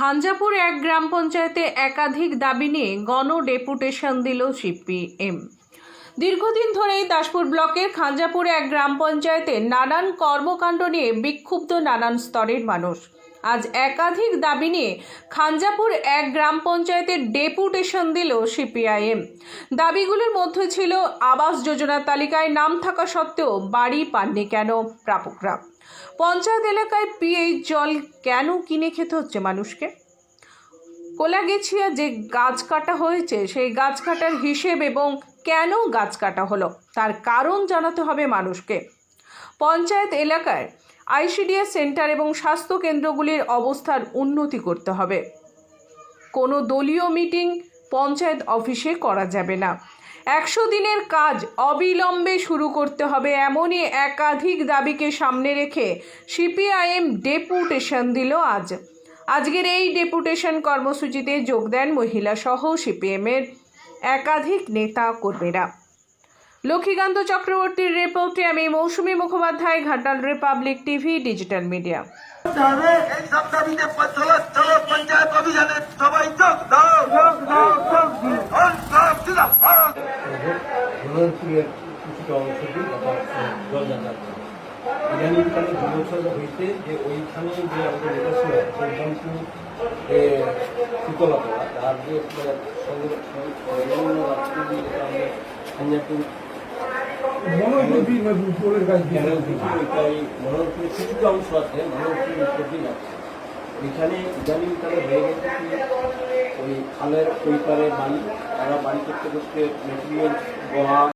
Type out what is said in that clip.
খাঞ্জাপুর এক গ্রাম পঞ্চায়েতে একাধিক দাবি নিয়ে গণ ডেপুটেশন দিল সিপিএম। দীর্ঘদিন ধরেই দাসপুর ব্লকের খাঞ্জাপুরে এক গ্রাম পঞ্চায়েতে নানান কর্মকাণ্ড নিয়ে বিক্ষুব্ধ নানান স্তরের মানুষ। আজ একাধিক দাবি নিয়ে খাঞ্জাপুর এক গ্রাম পঞ্চায়েতের ডেপুটেশন দিল সিপিআইএম। দাবিগুলির মধ্যে ছিল, আবাস যোজনার তালিকায় নাম থাকা সত্ত্বেও বাড়ি পাননি কেন? প্রাপকরা। পঞ্চায়েত এলাকায় পিএইচ জল কেন কিনে খেতে হচ্ছে মানুষকে? কোলাগেছিয়া যে গাছ কাটা হয়েছে, সেই গাছ কাটার হিসেব এবং কেন গাছ কাটা হলো, তার কারণ জানাতে হবে মানুষকে। পঞ্চায়েত এলাকায় আইসিডিএস সেন্টার এবং স্বাস্থ্য কেন্দ্রগুলির অবস্থার উন্নতি করতে হবে। কোনো দলীয় মিটিং পঞ্চায়েত অফিসে করা যাবে না। একশো দিনের কাজ অবিলম্বে শুরু করতে হবে এমনই একাধিক দাবিকে সামনে রেখে সিপিআইএম ডেপুটেশন দিল আজ। আজকের এই ডেপুটেশন কর্মসূচিতে যোগ দেন মহিলা সহ সিপিএমের একাধিক নেতা কর্মীরা। লক্ষ্মীকান্ত চক্রবর্তীর রিপোর্টে আমি Mousumi Mukhopadhyay Ghatal Republic TV digital media ইদানিংকালে দু বছর হইতে যে ওইখানে যে আমাদের নেতা ছিল শীতলতলা তার যে মানে সংরক্ষণ বিভিন্ন রাষ্ট্রীয় কন্যাপুর ওইটাই মনোনপুরের কিছু অংশ আছে উপর দিয়ে? যাচ্ছে এখানে ইদানিংকালে হয়ে গেছে কি ওই খালের ওই পারে বাড়ি তারা বাড়ি করতে করতে মেটেরিয়াল গড়া